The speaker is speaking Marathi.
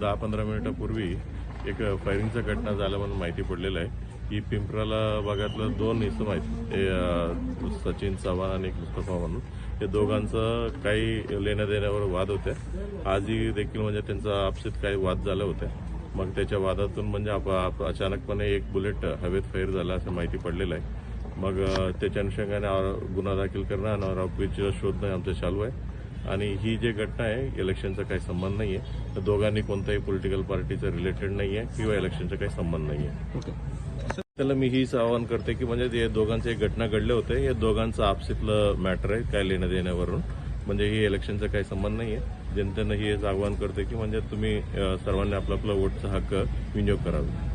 दहा पंधरा मिनिटापूर्वी एक फायरिंगचा घटना झाल्याबद्दल माहिती पडलेलं आहे. की पिंपराला भागातलं दोन इसम आहेत. हे सचिन चव्हाण आणि मुस्तफा म्हणून. हे दोघांचं काही लेण्या देण्यावर वाद होते. आजही देखील म्हणजे त्यांचा आपसीत काही वाद झाला होते. मग त्याच्या वादातून म्हणजे आप- आप- अचानकपणे एक बुलेट हवेत फैर झाला असं माहिती पडलेलं आहे. मग त्याच्या अनुषंगाने गुन्हा दाखल करणं आणि आरोपीचा शोधणं आमचं चालू आहे. आणि ही जी घटना आहे इलेक्शनचा काही संबंध नाही आहे तर दोघांनी कोणत्याही पॉलिटिकल पार्टीचं रिलेटेड नाही आहे किंवा इलेक्शनचा काही संबंध नाही आहे त्याला मी हीच आवाहन करते की म्हणजे हे दोघांचे एक घटना घडले होते. हे दोघांचं आपसीतलं मॅटर आहे काय लेणं देण्यावरून. म्हणजे ही इलेक्शनचा काही संबंध नाही आहे जनतेनं ही हेच आवाहन करते की म्हणजे तुम्ही सर्वांनी आपला आपला वोटचा हक्क विनियोग करावा.